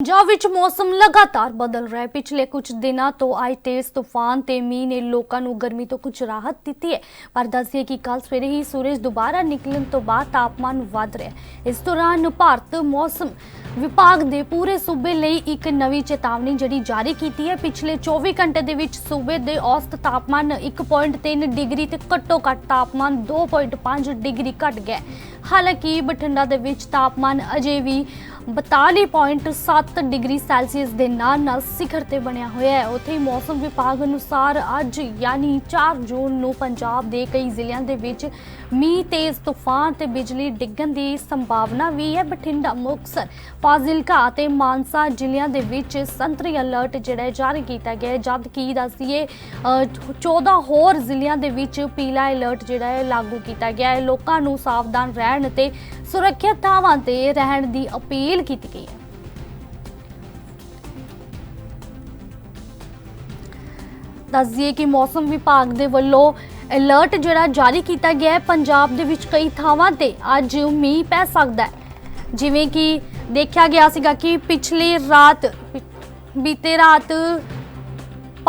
ਪੰਜਾਬ ਵਿੱਚ ਮੌਸਮ ਲਗਾਤਾਰ ਬਦਲ ਰਿਹਾ ਹੈ। ਪਿਛਲੇ ਕੁਝ ਦਿਨਾਂ ਤੋਂ ਆਏ ਤੇਜ਼ ਤੂਫਾਨ ਤੇ ਮੀਂਹ ਨੇ ਲੋਕਾਂ ਨੂੰ ਗਰਮੀ ਤੋਂ ਕੁਝ ਰਾਹਤ ਦਿੱਤੀ ਹੈ। ਪਰ ਦੱਸਿਏ ਕਿ ਕੱਲ ਸਵੇਰੇ ਹੀ ਸੂਰਜ ਦੁਬਾਰਾ ਨਿਕਲਣ ਤੋਂ ਬਾਅਦ ਤਾਪਮਾਨ ਵੱਧ ਰਿਹਾ ਹੈ। ਇਸ ਦੌਰਾਨ ਭਾਰਤ ਮੌਸਮ ਵਿਭਾਗ ਦੇ ਪੂਰੇ ਸੂਬੇ ਲਈ ਇੱਕ ਨਵੀਂ ਚੇਤਾਵਨੀ ਜਿਹੜੀ ਜਾਰੀ ਕੀਤੀ ਹੈ। ਪਿਛਲੇ 24 ਘੰਟੇ ਦੇ ਵਿੱਚ ਸੂਬੇ ਦੇ ਔਸਤ ਤਾਪਮਾਨ 1.3 ਡਿਗਰੀ ਤੇ ਘੱਟੋ ਘੱਟ ਤਾਪਮਾਨ 2.5 ਡਿਗਰੀ ਘਟ ਗਿਆ ਹਾਲਾਂਕਿ ਬਠਿੰਡਾ ਦੇ ਵਿੱਚ ਤਾਪਮਾਨ ਅਜੇ ਵੀ 42.7 ਡਿਗਰੀ ਸੈਲਸੀਅਸ ਦੇ ਨਾਲ ਨਾਲ ਸਿਖਰ ਤੇ ਬਣਿਆ ਹੋਇਆ ਹੈ। ਉੱਥੇ ਹੀ ਮੌਸਮ ਵਿਭਾਗ ਅਨੁਸਾਰ ਅੱਜ ਯਾਨੀ 4 ਜੂਨ ਨੂੰ ਪੰਜਾਬ ਦੇ ਕਈ ਜ਼ਿਲ੍ਹਿਆਂ ਦੇ ਵਿੱਚ ਮੀਂਹ, ਤੇਜ਼ ਤੂਫਾਨ ਤੇ ਬਿਜਲੀ ਡਿੱਗਣ ਦੀ ਸੰਭਾਵਨਾ ਵੀ ਹੈ। ਬਠਿੰਡਾ, ਮੁਕਤਸਰ, ਫਾਜ਼ਿਲਕਾ ਅਤੇ ਮਾਨਸਾ ਜ਼ਿਲ੍ਹਿਆਂ ਦੇ ਵਿੱਚ ਸੰਤਰੀ ਅਲਰਟ ਜਿਹੜਾ ਜਾਰੀ ਕੀਤਾ ਗਿਆ ਹੈ। ਜਦ ਕਿ ਦੱਸੀਏ 14 ਹੋਰ ਜ਼ਿਲ੍ਹਿਆਂ ਦੇ ਵਿੱਚ ਪੀਲਾ ਅਲਰਟ ਜਿਹੜਾ ਹੈ ਲਾਗੂ ਕੀਤਾ ਗਿਆ ਹੈ। ਲੋਕਾਂ ਨੂੰ ਸਾਵਧਾਨ ਰਹਿਣ ਅਤੇ ਸੁਰੱਖਿਅਤ ਥਾਵਾਂ ਤੇ ਰਹਿਣ ਦੀ ਅਪੀਲ ਕੀਤੀ ਗਈ ਹੈ। ਦੱਸ ਦਈਏ ਕਿ ਮੌਸਮ ਵਿਭਾਗ ਦੇ ਵੱਲੋਂ ਅਲਰਟ ਜਿਹੜਾ ਜਾਰੀ ਕੀਤਾ ਗਿਆ ਹੈ, ਪੰਜਾਬ ਦੇ ਵਿੱਚ ਕਈ ਥਾਵਾਂ ਤੇ ਅੱਜ ਮੀਂਹ ਪੈ ਸਕਦਾ ਹੈ। ਜਿਵੇਂ ਕਿ ਦੇਖਿਆ ਗਿਆ ਸੀਗਾ ਕਿ ਪਿਛਲੀ ਰਾਤ ਬੀਤੇ ਰਾਤ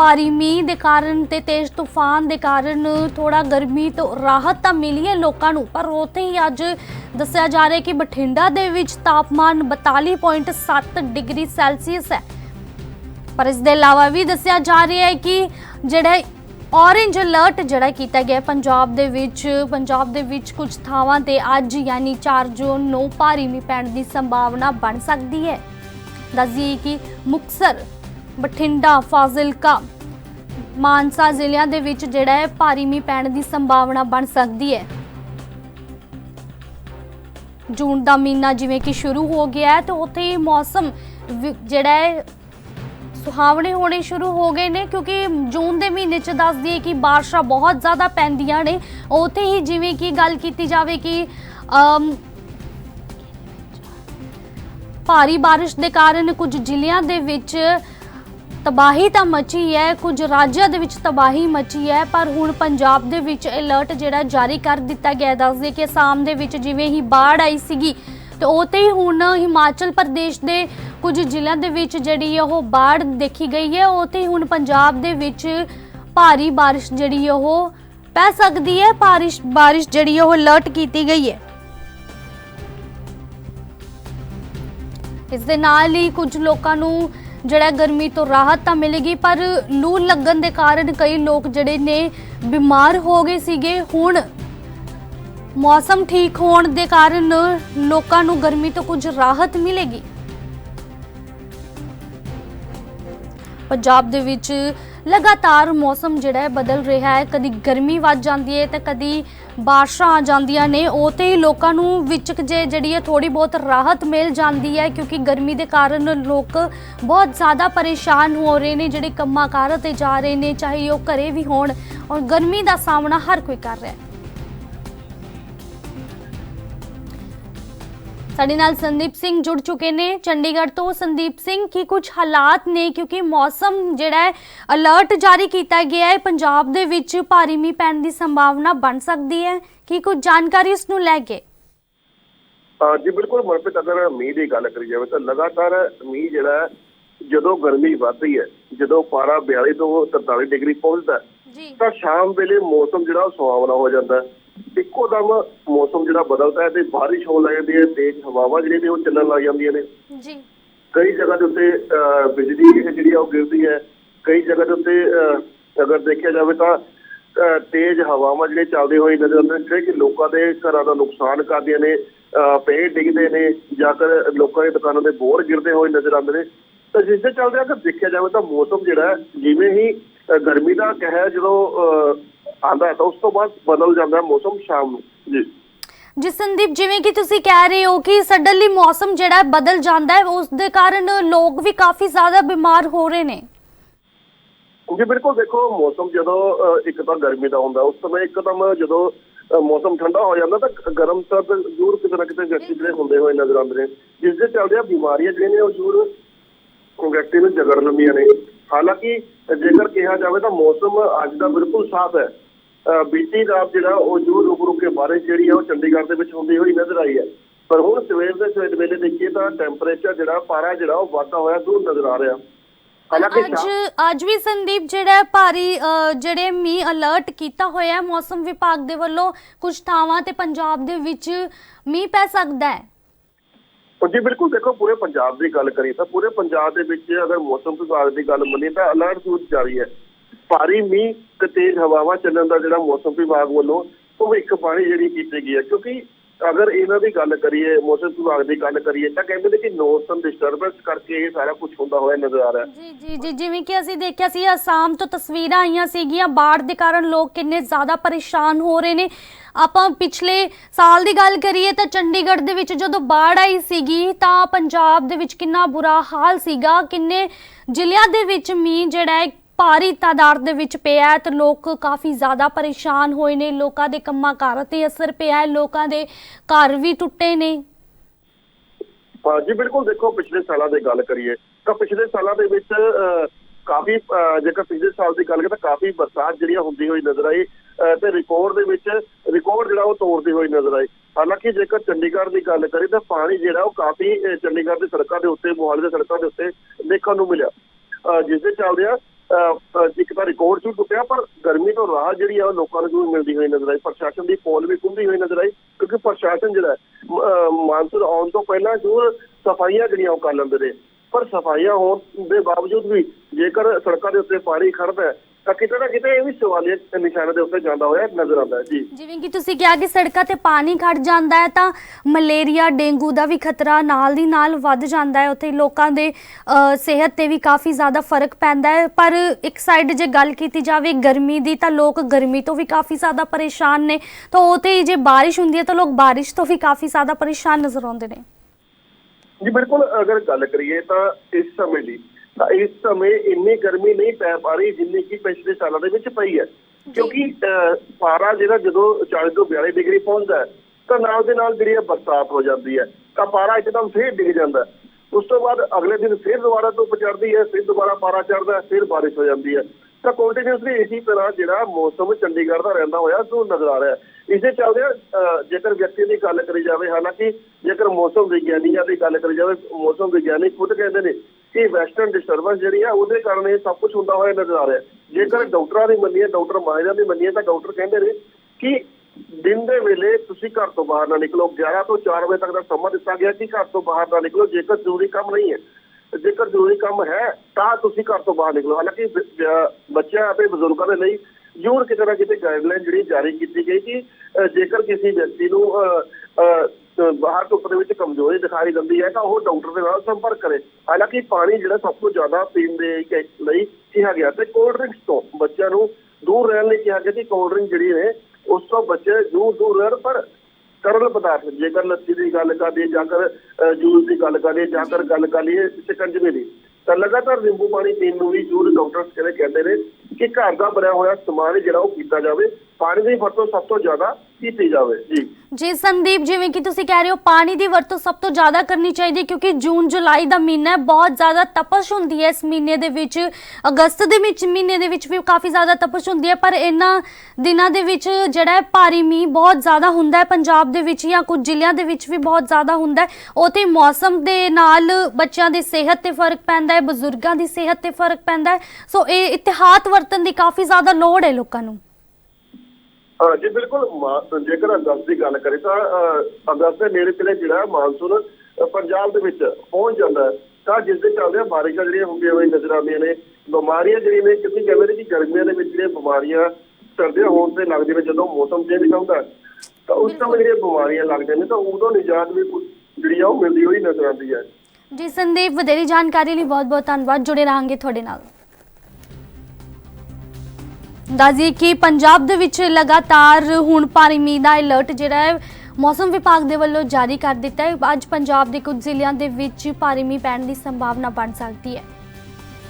ਭਾਰੀ ਮੀਂਹ ਦੇ ਕਾਰਨ ਤੇ ਤੇਜ਼ ਤੂਫਾਨ ਦੇ ਕਾਰਨ ਥੋੜਾ ਗਰਮੀ ਤੋਂ ਰਾਹਤ ਤਾਂ ਮਿਲੀ ਹੈ ਲੋਕਾਂ ਨੂੰ, ਪਰ ਉੱਥੇ ਹੀ ਅੱਜ ਦੱਸਿਆ ਜਾ ਰਿਹਾ ਕਿ ਬਠਿੰਡਾ ਦੇ ਵਿੱਚ ਤਾਪਮਾਨ 42.7 ਡਿਗਰੀ ਸੈਲਸੀਅਸ ਹੈ। ਪਰ ਇਸ ਦੇ ਇਲਾਵਾ ਵੀ ਦੱਸਿਆ ਜਾ ਰਿਹਾ ਹੈ ਕਿ ਜਿਹੜਾ ਔਰੇਂਜ ਅਲਰਟ ਜਿਹੜਾ ਕੀਤਾ ਗਿਆ ਪੰਜਾਬ ਦੇ ਵਿੱਚ, ਪੰਜਾਬ ਦੇ ਵਿੱਚ ਕੁਝ ਥਾਵਾਂ ਤੇ ਅੱਜ ਯਾਨੀ 4 ਜੂਨ ਨੂੰ ਭਾਰੀ ਮੀਂਹ ਪੈਣ ਦੀ ਸੰਭਾਵਨਾ ਬਣ ਸਕਦੀ ਹੈ। ਦੱਸਦੀ ਕਿ ਮੁਕਸਰ ਬਠਿੰਡਾ ਫਾਜ਼ਿਲਕਾ। ਮਾਨਸਾ ਜ਼ਿਲ੍ਹਿਆਂ ਦੇ ਵਿੱਚ ਜਿਹੜਾ ਹੈ ਭਾਰੀ ਮੀਂਹ ਪੈਣ ਦੀ ਸੰਭਾਵਨਾ ਬਣ ਸਕਦੀ ਹੈ। ਜੂਨ ਦਾ ਮਹੀਨਾ ਜਿਵੇਂ ਕਿ ਸ਼ੁਰੂ ਹੋ ਗਿਆ ਹੈ, ਤੇ ਉੱਥੇ ਹੀ ਮੌਸਮ ਜਿਹੜਾ ਹੈ ਸੁਹਾਵਣੇ ਹੋਣੇ ਸ਼ੁਰੂ ਹੋ ਗਏ ਨੇ, ਕਿਉਂਕਿ ਜੂਨ ਦੇ ਮਹੀਨੇ ਚ ਦੱਸਦੀ ਹੈ ਕਿ ਬਾਰਿਸ਼ਾਂ ਬਹੁਤ ਜ਼ਿਆਦਾ ਪੈਂਦੀਆਂ ਨੇ। ਉੱਥੇ ਹੀ ਜਿਵੇਂ ਕਿ ਗੱਲ ਕੀਤੀ ਜਾਵੇ ਕਿ ਭਾਰੀ ਬਾਰਿਸ਼ ਦੇ ਕਾਰਨ ਕੁਝ ਜ਼ਿਲ੍ਹਿਆਂ ਦੇ ਵਿੱਚ ਤਬਾਹੀ ਤਾਂ ਮਚੀ ਹੈ, ਕੁਝ ਰਾਜਾਂ ਦੇ ਵਿੱਚ ਤਬਾਹੀ ਮਚੀ ਹੈ, ਪਰ ਹੁਣ ਪੰਜਾਬ ਦੇ ਵਿੱਚ ਅਲਰਟ ਜਿਹੜਾ ਜਾਰੀ ਕਰ ਦਿੱਤਾ ਗਿਆ ਹੈ। ਕਿ ਅਸਾਮ ਦੇ ਵਿੱਚ ਜਿਵੇਂ ਹੀ ਬਾੜ ਆਈ ਸੀਗੀ, ਤੇ ਉਤੇ ਹੀ ਹੁਣ ਹਿਮਾਚਲ ਪ੍ਰਦੇਸ਼ ਦੇ ਕੁਝ ਜ਼ਿਲ੍ਹਿਆਂ ਦੇ ਵਿੱਚ ਜਿਹੜੀ ਹੈ ਉਹ ਬਾੜ ਦੇਖੀ ਗਈ ਹੈ। ਉਤੇ ਹੀ ਹੁਣ ਪੰਜਾਬ ਦੇ ਵਿੱਚ ਭਾਰੀ ਬਾਰਿਸ਼ ਜਿਹੜੀ ਉਹ ਪੈ ਸਕਦੀ ਹੈ। ਭਾਰੀ ਬਾਰਿਸ਼ ਜਿਹੜੀ ਹੈ ਉਹ ਅਲਰਟ ਕੀਤੀ ਗਈ ਹੈ। ਇਸ ਦੇ ਨਾਲ ਹੀ ਕੁਝ ਲੋਕਾਂ ਨੂੰ ਜਿਹੜਾ ਗਰਮੀ ਤੋਂ ਰਾਹਤ ਤਾਂ ਮਿਲੇਗੀ, ਪਰ ਲੂ ਲੱਗਣ ਦੇ ਕਾਰਨ ਕਈ ਲੋਕ ਜਿਹੜੇ ਨੇ ਬਿਮਾਰ ਹੋ ਗਏ ਸੀਗੇ। ਹੁਣ ਮੌਸਮ ਠੀਕ ਹੋਣ ਦੇ ਕਾਰਨ ਲੋਕਾਂ ਨੂੰ ਗਰਮੀ ਤੋਂ ਕੁਝ ਰਾਹਤ ਮਿਲੇਗੀ। ਪੰਜਾਬ ਦੇ ਵਿੱਚ ਲਗਾਤਾਰ ਮੌਸਮ ਜਿਹੜਾ ਹੈ ਬਦਲ ਰਿਹਾ ਹੈ। ਕਦੀ ਗਰਮੀ ਵੱਧ ਜਾਂਦੀ ਹੈ ਤੇ ਕਦੀ ਬਾਰਿਸ਼ਾਂ ਆ ਜਾਂਦੀਆਂ ਨੇ, ਉਹ ਤੇ ਹੀ ਲੋਕਾਂ ਨੂੰ ਵਿੱਚ ਕੁ ਜੇ ਜਿਹੜੀ ਹੈ ਥੋੜੀ ਬਹੁਤ ਰਾਹਤ ਮਿਲ ਜਾਂਦੀ ਹੈ, ਕਿਉਂਕਿ ਗਰਮੀ ਦੇ ਕਾਰਨ ਲੋਕ ਬਹੁਤ ਜ਼ਿਆਦਾ ਪਰੇਸ਼ਾਨ ਹੋ ਰਹੇ ਨੇ, ਜਿਹੜੇ ਕੰਮਾਂ ਕਾਰਾਂ ਤੇ ਜਾ ਰਹੇ ਨੇ, ਚਾਹੇ ਉਹ ਘਰੇ ਵੀ ਹੋਣ ਔਰ ਗਰਮੀ ਦਾ ਸਾਹਮਣਾ ਹਰ ਕੋਈ ਕਰ ਰਿਹਾ ਹੈ। ਸਾਡੇ ਨਾਲ ਸੰਦੀਪ ਸਿੰਘ ਜੁੜ ਚੁੱਕੇ ਨੇ। ਚੰਡੀਗੜ੍ਹ ਤੋਂ ਸੰਦੀਪ ਸਿੰਘ ਕੀ ਕੁਝ ਹਾਲਾਤ ਨੇ? ਕਿਉਂਕਿ ਮੌਸਮ ਜਿਹੜਾ ਹੈ ਅਲਰਟ ਜਾਰੀ ਕੀਤਾ ਗਿਆ ਹੈ। ਪੰਜਾਬ ਦੇ ਵਿੱਚ ਭਾਰੀ ਮੀਂਹ ਪੈਣ ਦੀ ਸੰਭਾਵਨਾ ਬਣ ਸਕਦੀ ਹੈ। ਕੀ ਕੁਝ ਜਾਣਕਾਰੀ ਇਸ ਨੂੰ ਲੈ ਕੇ? ਜੀ ਬਿਲਕੁਲ ਮਨਪ੍ਰੀਤ ਅਗਰ ਮੀਂਹ ਦੀ ਗੱਲ ਕਰੀ ਜਾਵੇ ਤਾਂ ਲਗਾਤਾਰ ਮੀਂਹ ਜਿਹੜਾ ਜਦੋਂ ਗਰਮੀ ਵੱਧਦੀ ਹੈ ਜਦੋਂ ਪਾਰਾ 42 ਤੋਂ 43 ਡਿਗਰੀ ਪਹੁੰਚਦਾ ਤਾਂ ਸ਼ਾਮ ਵੇਲੇ ਮੌਸਮ ਜਿਹੜਾ ਸੁਹਾਵਣਾ ਹੋ ਜਾਂਦਾ ਹੈ। ਇੱਕੋ ਦਮ ਮੌਸਮ ਜਿਹੜਾ ਬਦਲਦਾ ਹੈ ਤੇ ਬਾਰਿਸ਼ ਹੋਣ ਲੱਗ ਜਾਂਦੀ ਹੈ ਤੇਜ਼ ਹਵਾਵਾਂ ਜਿਹੜੀਆਂ ਨੇ ਉਹ ਚੱਲਣ ਲੱਗ ਜਾਂਦੀਆਂ ਨੇ। ਜੀ। ਕਈ ਜਗ੍ਹਾ ਦੇ ਉੱਤੇ ਬਿਜਲੀ ਜਿਹੜੀ ਆ ਉਹ ਗਿਰਦੀ ਹੈ। ਕਈ ਜਗ੍ਹਾ ਦੇ ਉੱਤੇ ਅਗਰ ਦੇਖਿਆ ਜਾਵੇ ਤਾਂ ਤੇਜ਼ ਹਵਾਵਾਂ ਜਿਹੜੇ ਚੱਲਦੇ ਹੋਏ ਨਜ਼ਰ ਆਉਂਦੇ ਨੇ ਜਿਹੜੇ ਕਿ ਲੋਕਾਂ ਦੇ ਘਰਾਂ ਦਾ ਨੁਕਸਾਨ ਕਰਦੀਆਂ ਨੇ ਪੇੜ ਡਿੱਗਦੇ ਨੇ ਜਾਂ ਫਿਰ ਲੋਕਾਂ ਦੀ ਦੁਕਾਨਾਂ ਦੇ ਬੋਰ ਗਿਰਦੇ ਹੋਏ ਨਜ਼ਰ ਆਉਂਦੇ ਨੇ। ਤਾਂ ਜਿਸ ਦੇ ਚੱਲਦੇ ਅਗਰ ਦੇਖਿਆ ਜਾਵੇ ਤਾਂ ਮੌਸਮ ਜਿਹੜਾ ਜਿਵੇਂ ਹੀ ਗਰਮੀ ਦਾ ਕਹਿਰ ਜਦੋਂ ਹੈ ਤਾਂ ਉਸ ਤੋਂ ਬਾਅਦ ਬਦਲ ਜਾਂਦਾ ਹੈ ਮੌਸਮ ਸ਼ਾਮ ਨੂੰ। ਜੀ। ਜੀ ਸੰਦੀਪ ਜਿਵੇਂ ਕਿ ਤੁਸੀਂ ਕਹਿ ਰਹੇ ਹੋ ਕਿ ਸਡਨਲੀ ਮੌਸਮ ਜਿਹੜਾ ਹੈ ਬਦਲ ਜਾਂਦਾ ਹੈ ਉਸ ਦੇ ਕਾਰਨ ਲੋਕ ਵੀ ਕਾਫੀ ਜ਼ਿਆਦਾ ਬਿਮਾਰ ਹੋ ਰਹੇ ਨੇ। ਜੀ ਬਿਲਕੁਲ ਦੇਖੋ ਮੌਸਮ ਜਦੋਂ ਇੱਕ ਤਾਂ ਗਰਮੀ ਦਾ ਹੁੰਦਾ ਉਸ ਸਮੇਂ ਇੱਕਦਮ ਜਦੋਂ ਮੌਸਮ ਠੰਡਾ ਹੋ ਜਾਂਦਾ ਤਾਂ ਗਰਮ ਸਰਦ ਜ਼ਰੂਰ ਕਿਤੇ ਨਾ ਕਿਤੇ ਵਿਅਕਤੀ ਜਿਹੜੇ ਹੁੰਦੇ ਹੋਏ ਨਜ਼ਰ ਆਉਂਦੇ ਨੇ। ਜਿਸ ਦੇ ਚੱਲਦੇ ਆ ਬਿਮਾਰੀਆਂ ਜਿਹੜੀਆਂ ਨੇ ਉਹ ਜ਼ਰੂਰ ਉਹ ਵਿਅਕਤੀ ਨੂੰ ਜਗੜ ਲੈਂਦੀਆਂ ਨੇ। ਹਾਲਾਂਕਿ ਜੇਕਰ ਕਿਹਾ ਜਾਵੇ ਤਾਂ ਮੌਸਮ ਅੱਜ ਦਾ ਬਿਲਕੁਲ ਸਾਫ਼ ਹੈ। ਬੀਤੀ ਰਾਤ ਜਿਹੜਾ ਉਹ ਜ਼ਰੂਰ ਰੁਕ ਰੁਕ ਕੇ ਬਾਰਿਸ਼ ਜਿਹੜੀ ਹੈ ਉਹ ਚੰਡੀਗੜ੍ਹ ਦੇ ਵਿੱਚ ਹੁੰਦੀ ਹੋਈ ਨਜ਼ਰ ਆਈ ਹੈ। ਪਰ ਹੁਣ ਸਵੇਰ ਦੇ ਸਵੇਰ ਵੇਲੇ ਦੇਖੀਏ ਤਾਂ ਟੈਂਪਰੇਚਰ ਜਿਹੜਾ ਪਾਰਾ ਜਿਹੜਾ ਉਹ ਵਾਧਾ ਹੋਇਆ ਜ਼ਰੂਰ ਨਜ਼ਰ ਆ ਰਿਹਾ। ਹਾਲਾਂਕਿ ਅੱਜ ਅੱਜ ਵੀ ਸੰਦੀਪ ਜਿਹੜਾ ਭਾਰੀ ਜਿਹੜੇ ਮੀਂਹ ਅਲਰਟ ਕੀਤਾ ਹੋਇਆ ਹੈ ਮੌਸਮ ਵਿਭਾਗ ਦੇ ਵੱਲੋਂ ਕੁਝ ਥਾਵਾਂ ਤੇ ਪੰਜਾਬ ਦੇ ਵਿੱਚ ਮੀਂਹ ਪੈ ਸਕਦਾ ਹੈ। ਜੀ ਬਿਲਕੁਲ ਦੇਖੋ ਪੂਰੇ ਪੰਜਾਬ ਦੀ ਗੱਲ ਕਰੀ ਤਾਂ ਪੂਰੇ ਪੰਜਾਬ ਦੇ ਵਿੱਚ ਅਗਰ ਮੌਸਮ ਵਿਭਾਗ ਦੀ ਗੱਲ ਮੰਨੀ ਤਾਂ ਅਲਰਟ ਸੂਚ ਜਾਰੀ ਹੈ। ਭਾਰੀ ਮੀਂਹ ਤੇ ਤੇਜ਼ ਹਵਾਵਾਂ ਚੱਲਣ ਦਾ ਜਿਹੜਾ ਮੌਸਮ ਵਿਭਾਗ ਵੱਲੋਂ ਭਵਿੱਖ ਬਾਣੀ ਜਿਹੜੀ ਕੀਤੀ ਗਈ ਹੈ, ਕਿਉਂਕਿ ਅਗਰ ਇਹਨਾਂ ਦੀ ਗੱਲ ਕਰੀਏ, ਮੌਸਮ ਵਿਭਾਗ ਦੀ ਗੱਲ ਕਰੀਏ, ਤਾਂ ਕਹਿੰਦੇ ਨੇ ਕਿ ਨੋਰਥਨ ਡਿਸਟਰਬੈਂਸ ਕਰਕੇ ਇਹ ਸਾਰਾ ਕੁਝ ਹੁੰਦਾ ਹੋਇਆ ਨਜ਼ਰ ਆ ਰਿਹਾ ਜੀ ਜੀ ਜੀ, ਜਿਵੇਂ ਕਿ ਅਸੀਂ ਦੇਖਿਆ ਸੀ, ਅਸਾਮ ਤੋਂ ਤਸਵੀਰਾਂ ਆਈਆਂ ਸੀਗੀਆਂ, ਬਾੜ ਦੇ ਕਾਰਨ ਲੋਕ ਕਿੰਨੇ ਜ਼ਿਆਦਾ ਪਰੇਸ਼ਾਨ ਹੋ ਰਹੇ ਨੇ। ਆਪਾਂ ਪਿਛਲੇ ਸਾਲ ਦੀ ਗੱਲ ਕਰੀਏ ਤਾਂ ਚੰਡੀਗੜ੍ਹ ਦੇ ਵਿੱਚ ਜਦੋਂ ਬਾੜ ਆਈ ਸੀਗੀ, ਤਾਂ ਪੰਜਾਬ ਦੇ ਵਿੱਚ ਕਿੰਨਾ ਬੁਰਾ ਹਾਲ ਸੀਗਾ, ਕਿੰਨੇ ਜ਼ਿਲ੍ਹਿਆਂ ਦੇ ਵਿੱਚ ਮੀਂਹ ਜਿਹੜਾ ਹੈ ਭਾਰੀ ਤਾਦਾਦ ਦੇ ਵਿੱਚ ਪਿਆ ਤੇ ਲੋਕ ਕਾਫੀ ਜ਼ਿਆਦਾ ਪਰੇਸ਼ਾਨ ਹੋਏ ਨੇ। ਲੋਕਾਂ ਦੇ ਕੰਮਾਂ ਕਾਰਾਂ ਤੇ ਅਸਰ ਪਿਆ ਹੈ। ਲੋਕਾਂ ਦੇ ਘਰ ਵੀ ਟੁੱਟੇ ਨੇ। ਜੀ ਬਿਲਕੁਲ ਦੇਖੋ ਪਿਛਲੇ ਸਾਲਾਂ ਦੀ ਗੱਲ ਕਰੀਏ ਤਾਂ ਪਿਛਲੇ ਸਾਲਾਂ ਦੇ ਵਿੱਚ ਕਾਫੀ ਅਹ, ਜੇਕਰ ਪਿਛਲੇ ਸਾਲ ਦੀ ਗੱਲ ਕਰੀਏ ਤਾਂ ਕਾਫੀ ਬਰਸਾਤ ਜਿਹੜੀਆਂ ਹੁੰਦੀ ਹੋਈ ਨਜ਼ਰ ਆਈ ਅਹ, ਤੇ ਰਿਕਾਰਡ ਦੇ ਵਿੱਚ ਰਿਕਾਰਡ ਜਿਹੜਾ ਉਹ ਤੋੜਦੀ ਹੋਈ ਨਜ਼ਰ ਆਈ। ਹਾਲਾਂਕਿ ਜੇਕਰ ਚੰਡੀਗੜ੍ਹ ਦੀ ਗੱਲ ਕਰੀਏ ਤਾਂ ਪਾਣੀ ਜਿਹੜਾ ਉਹ ਕਾਫੀ ਚੰਡੀਗੜ੍ਹ ਦੀ ਸੜਕਾਂ ਦੇ ਉੱਤੇ ਮੋਹਾਲੀ ਦੇ ਸੜਕਾਂ ਦੇ ਉੱਤੇ ਦੇਖਣ ਨੂੰ ਮਿਲਿਆ। ਅਹ, ਜਿਸ ਦੇ ਚੱਲਦਿਆਂ ਅਹ, ਇੱਕ ਤਾਂ ਰਿਕਾਰਡ ਚੁ ਟੁੱਟਿਆ ਪਰ ਗਰਮੀ ਤੋਂ ਰਾਹਤ ਜਿਹੜੀ ਆ ਉਹ ਲੋਕਾਂ ਨੂੰ ਜ਼ਰੂਰ ਮਿਲਦੀ ਹੋਈ ਨਜ਼ਰ ਆਈ। ਪ੍ਰਸ਼ਾਸਨ ਦੀ ਪੋਲ ਵੀ ਖੁੱਲਦੀ ਹੋਈ ਨਜ਼ਰ ਆਈ ਕਿਉਂਕਿ ਪ੍ਰਸ਼ਾਸਨ ਜਿਹੜਾ ਅਹ, ਮਾਨਸੂਨ ਆਉਣ ਤੋਂ ਪਹਿਲਾਂ ਜ਼ਰੂਰ ਸਫਾਈਆਂ ਜਿਹੜੀਆਂ ਉਹ ਕਰ ਲੈਂਦੇ ਨੇ ਪਰ ਸਫਾਈਆਂ ਹੋਣ ਦੇ ਬਾਵਜੂਦ ਵੀ ਜੇਕਰ ਸੜਕਾਂ ਦੇ ਉੱਤੇ ਪਾਣੀ ਖੜਦਾ ਹੈ, ਤਾਂ ਕਿਤੇ ਨਾ ਕਿਤੇ ਇਹ ਵੀ ਸਵਾਲੀਆ ਨਿਸ਼ਾਨੇ ਦੇ ਉੱਤੇ ਜਾਂਦਾ ਹੋਇਆ ਨਜ਼ਰ ਆਉਂਦਾ ਹੈ। ਜੀ। ਜਿਵੇਂ ਕਿ ਤੁਸੀਂ ਕਿਹਾ ਕਿ ਸੜਕਾਂ ਤੇ ਪਾਣੀ ਖੜ ਜਾਂਦਾ ਹੈ, ਤਾਂ ਮਲੇਰੀਆ, ਡੇਂਗੂ ਦਾ ਵੀ ਖਤਰਾ ਨਾਲ ਦੀ ਨਾਲ ਵੱਧ ਜਾਂਦਾ ਹੈ। ਉੱਥੇ ਲੋਕਾਂ ਦੇ ਸਿਹਤ ਤੇ ਵੀ ਕਾਫੀ ਜ਼ਿਆਦਾ ਫ਼ਰਕ ਪੈਂਦਾ ਹੈ। ਪਰ ਇੱਕ ਸਾਈਡ ਜੇ ਗੱਲ ਕੀਤੀ ਜਾਵੇ ਗਰਮੀ ਦੀ, ਤਾਂ ਲੋਕ ਗਰਮੀ ਤੋਂ ਵੀ ਕਾਫੀ ਜ਼ਿਆਦਾ ਪਰੇਸ਼ਾਨ ਨੇ। ਤਾਂ ਉਥੇ ਜੇ ਬਾਰਿਸ਼ ਹੁੰਦੀ ਹੈ, ਤਾਂ ਲੋਕ ਬਾਰਿਸ਼ ਤੋਂ ਵੀ ਕਾਫੀ ਜ਼ਿਆਦਾ ਪਰੇਸ਼ਾਨ ਨਜ਼ਰ ਆਉਂਦੇ ਨੇ। ਜੀ ਬਿਲਕੁਲ ਅਗਰ ਗੱਲ ਕਰੀਏ ਤਾਂ ਇਸ ਸਮੇਂ ਦੀ ਤਾਂ ਇਸ ਸਮੇਂ ਇੰਨੀ ਗਰਮੀ ਨਹੀਂ ਪੈ ਪਾ ਰਹੀ ਜਿੰਨੀ ਕਿ ਪਿਛਲੇ ਸਾਲਾਂ ਦੇ ਵਿੱਚ ਪਈ ਹੈ। ਕਿਉਂਕਿ ਪਾਰਾ ਜਿਹੜਾ ਜਦੋਂ 40 ਤੋਂ 42 ਡਿਗਰੀ ਪਹੁੰਚਦਾ ਹੈ ਤਾਂ ਨਾਲ ਦੇ ਨਾਲ ਜਿਹੜੀ ਹੈ ਬਰਸਾਤ ਹੋ ਜਾਂਦੀ ਹੈ। ਤਾਂ ਪਾਰਾ ਇੱਕਦਮ ਫੇਰ ਡਿੱਗ ਜਾਂਦਾ ਉਸ ਤੋਂ ਬਾਅਦ ਅਗਲੇ ਦਿਨ ਫੇਰ ਦੁਬਾਰਾ ਧੁੱਪ ਚੜ੍ਹਦੀ ਹੈ ਫਿਰ ਦੁਬਾਰਾ ਪਾਰਾ ਚੜ੍ਹਦਾ ਹੈ ਫਿਰ ਬਾਰਿਸ਼ ਹੋ ਜਾਂਦੀ ਹੈ। ਤਾਂ ਕੰਟੀਨਿਊਸਲੀ ਇਸੇ ਤਰ੍ਹਾਂ ਜਿਹੜਾ ਮੌਸਮ ਚੰਡੀਗੜ੍ਹ ਦਾ ਰਹਿੰਦਾ ਹੋਇਆ ਜ਼ਰੂਰ ਨਜ਼ਰ ਆ ਰਿਹਾ ਹੈ। ਇਸੇ ਚੱਲਦੇ ਜੇਕਰ ਵਿਅਕਤੀ ਦੀ ਗੱਲ ਕਰੀ ਜਾਵੇ, ਹਾਲਾਂਕਿ ਜੇਕਰ ਮੌਸਮ ਵਿਗਿਆਨੀਆਂ ਦੀ ਗੱਲ ਕਰੀ ਜਾਵੇ, ਮੌਸਮ ਵਿਗਿਆਨੀ ਖੁਦ ਕਹਿੰਦੇ ਨੇ ਕਿ ਵੈਸਟਰਨ ਡਿਸਟਰਬੈਂਸ ਜਿਹੜੀ ਆ, ਉਹਦੇ ਕਾਰਨ ਇਹ ਸਭ ਕੁਝ ਹੁੰਦਾ ਹੋਇਆ ਨਜ਼ਰ ਆ ਰਿਹਾ। ਜੇਕਰ ਡਾਕਟਰਾਂ ਦੀ ਮੰਨੀਏ, ਡਾਕਟਰ ਮਾਹਿਰਾਂ ਦੀ ਮੰਨੀਏ, ਤਾਂ ਡਾਕਟਰ ਕਹਿੰਦੇ ਨੇ ਕਿ ਦਿਨ ਦੇ ਵੇਲੇ ਤੁਸੀਂ ਘਰ ਤੋਂ ਬਾਹਰ ਨਾ ਨਿਕਲੋ। 11 ਤੋਂ 4 ਵਜੇ ਤੱਕ ਦਾ ਸਮਾਂ ਦਿੱਤਾ ਗਿਆ ਕਿ ਘਰ ਤੋਂ ਬਾਹਰ ਨਾ ਨਿਕਲੋ, ਜੇਕਰ ਜ਼ਰੂਰੀ ਕੰਮ ਨਹੀਂ ਹੈ। ਜੇਕਰ ਜ਼ਰੂਰੀ ਕੰਮ ਹੈ, ਤਾਂ ਤੁਸੀਂ ਘਰ ਤੋਂ ਬਾਹਰ ਨਿਕਲੋ। ਹਾਲਾਂਕਿ ਬੱਚਿਆਂ ਅਤੇ ਬਜ਼ੁਰਗਾਂ ਦੇ ਲਈ ਜ਼ਰੂਰ ਕਿਤੇ ਨਾ ਕਿਤੇ ਗਾਈਡਲਾਈਨ ਜਿਹੜੀ ਜਾਰੀ ਕੀਤੀ ਗਈ ਕਿ ਜੇਕਰ ਕਿਸੇ ਵਿਅਕਤੀ ਨੂੰ ਅ, ਅ, ਬਾਹਰ ਧੁੱਪ ਦੇ ਵਿੱਚ ਕਮਜ਼ੋਰੀ ਦਿਖਾਈ ਦਿੰਦੀ ਹੈ ਤਾਂ ਉਹ ਡਾਕਟਰ ਦੇ ਨਾਲ ਸੰਪਰਕ ਕਰੇ। ਹਾਲਾਂਕਿ ਪਾਣੀ ਜਿਹੜਾ ਸਭ ਤੋਂ ਜ਼ਿਆਦਾ ਪੀਣ ਦੇ ਲਈ ਕਿਹਾ ਗਿਆ ਤੇ ਕੋਲਡ ਡਰਿੰਕਸ ਤੋਂ ਬੱਚਿਆਂ ਨੂੰ ਦੂਰ ਰਹਿਣ ਲਈ ਕਿਹਾ ਗਿਆ ਕਿ ਕੋਲਡ ਡਰਿੰਕ ਜਿਹੜੀ ਨੇ ਉਸ ਤੋਂ ਬੱਚੇ ਦੂਰ ਦੂਰ ਰਹਿਣ ਪਰ ਤਰਲ ਪਦਾਰਥ ਜੇਕਰ ਲੱਸੀ ਦੀ ਗੱਲ ਕਰੀਏ ਜਾਂ ਕਰ ਜੂਸ ਦੀ ਗੱਲ ਕਰੀਏ ਜਾਂ ਕਰ ਗੱਲ ਕਰੀਏ ਸਿਕੰਜਵੀ ਦੀ ਤਾਂ ਲਗਾਤਾਰ ਨਿੰਬੂ ਪਾਣੀ ਪੀਣ ਨੂੰ ਵੀ ਜ਼ਰੂਰ ਡਾਕਟਰ ਕਹਿੰਦੇ ਕਹਿੰਦੇ ਨੇ। ਕਿ ਘਰ ਦਾ ਬਣਿਆ ਹੋਇਆ ਸਮਾਨ ਜਿਹੜਾ ਉਹ ਕੀਤਾ ਜਾਵੇ। ਪਾਣੀ ਦੀ ਵਰਤੋਂ ਸਭ ਤੋਂ ਜ਼ਿਆਦਾ ਕੀਤੀ ਜਾਵੇ, ਜੀ। ਜੀ, ਸੰਦੀਪ, ਜਿਵੇਂ ਕਿ ਤੁਸੀਂ ਕਹਿ ਰਹੇ ਹੋ, ਪਾਣੀ ਦੀ ਵਰਤੋਂ ਸਭ ਤੋਂ ਜ਼ਿਆਦਾ ਕਰਨੀ ਚਾਹੀਦੀ ਹੈ ਕਿਉਂਕਿ ਜੂਨ, ਜੁਲਾਈ ਦਾ ਮਹੀਨਾ ਹੈ, ਬਹੁਤ ਜ਼ਿਆਦਾ ਤਪਸ਼ ਹੁੰਦੀ ਹੈ ਇਸ ਮਹੀਨੇ ਦੇ ਵਿੱਚ। ਅਗਸਤ ਦੇ ਵਿੱਚ, ਮਹੀਨੇ ਦੇ ਵਿੱਚ ਵੀ ਕਾਫੀ ਜ਼ਿਆਦਾ ਤਪਸ਼ ਹੁੰਦੀ ਹੈ, ਪਰ ਇਹਨਾਂ ਦਿਨਾਂ ਦੇ ਵਿੱਚ ਜਿਹੜਾ ਹੈ, ਭਾਰੀ ਮੀਂਹ ਬਹੁਤ ਜ਼ਿਆਦਾ ਹੁੰਦਾ ਹੈ, ਪੰਜਾਬ ਦੇ ਵਿੱਚ ਜਾਂ ਕੁਝ ਜ਼ਿਲ੍ਹਿਆਂ ਦੇ ਵਿੱਚ ਵੀ ਬਹੁਤ ਜ਼ਿਆਦਾ ਹੁੰਦਾ ਹੈ। ਉਹ ਮੌਸਮ ਦੇ ਨਾਲ ਬੱਚਿਆਂ ਦੀ ਸਿਹਤ ਤੇ ਫ਼ਰਕ ਪੈਂਦਾ ਹੈ, ਬਜ਼ੁਰਗਾਂ ਦੀ ਸਿਹਤ ਤੇ ਫ਼ਰਕ ਪੈਂਦਾ ਹੈ। ਸੋ ਇਹ ਇਤਿਹਾਤ ਵਰਤਨ ਦੀ ਕਾਫੀ ਜ਼ਿਆਦਾ ਲੋੜ ਹੈ ਲੋਕਾਂ ਨੂੰ। ਜੀ ਬਿਲਕੁਲ। ਜੇਕਰ ਅਗਸਤ ਦੀ ਗੱਲ ਕਰੇ ਤਾਂ ਅਗਸਤ ਦੇ ਨੇੜੇ ਤੇੜੇ ਜਿਹੜਾ ਮਾਨਸੂਨ ਪੰਜਾਬ ਦੇ ਵਿੱਚ ਪਹੁੰਚ ਜਾਂਦਾ ਹੈ। ਤਾਂ ਜਿਸ ਦੇ ਚੱਲਦੇ ਬਾਰਿਸ਼ਾਂ ਜਿਹੜੀਆਂ ਹੁੰਦੀਆਂ ਹੋਈ ਨਜ਼ਰ ਆਉਂਦੀਆਂ ਨੇ ਬਿਮਾਰੀਆਂ ਜਿਹੜੀਆਂ ਨੇ ਕਿਉਂਕਿ ਕਹਿੰਦੇ ਨੇ ਕਿ ਗਰਮੀਆਂ ਦੇ ਵਿੱਚ ਜਿਹੜੀਆਂ ਬਿਮਾਰੀਆਂ ਸਰਦੀਆਂ ਹੋਣ ਤੇ ਲੱਗਦੀਆਂ ਨੇ ਜਦੋਂ ਮੌਸਮ ਚੇਂਜ ਹੁੰਦਾ ਤਾਂ ਉਸ ਸਮੇਂ ਜਿਹੜੀਆਂ ਬਿਮਾਰੀਆਂ ਲੱਗਦੀਆਂ ਨੇ ਤਾਂ ਉਦੋਂ ਨਿਜਾਤ ਵੀ ਜਿਹੜੀ ਆ ਉਹ ਮਿਲਦੀ ਹੋਈ ਨਜ਼ਰ ਆਉਂਦੀ ਹੈ। ਜੀ ਸੰਦੀਪ ਵਧੇਰੀ ਜਾਣਕਾਰੀ ਲਈ ਬਹੁਤ ਬਹੁਤ ਧੰਨਵਾਦ। ਜੁੜੇ ਰਹਾਂਗੇ ਤੁਹਾਡੇ ਨਾਲ। ਦੱਸਦੀ ਕਿ ਪੰਜਾਬ ਦੇ ਵਿੱਚ ਲਗਾਤਾਰ ਹੁਣ ਭਾਰੀ ਮੀਂਹ ਦਾ ਅਲਰਟ ਜਿਹੜਾ ਹੈ, ਮੌਸਮ ਵਿਭਾਗ ਦੇ ਵੱਲੋਂ ਜਾਰੀ ਕਰ ਦਿੱਤਾ ਹੈ। ਅੱਜ ਪੰਜਾਬ ਦੇ ਕੁਝ ਜ਼ਿਲ੍ਹਿਆਂ ਦੇ ਵਿੱਚ ਭਾਰੀ ਮੀਂਹ ਪੈਣ ਦੀ ਸੰਭਾਵਨਾ ਬਣ ਸਕਦੀ ਹੈ।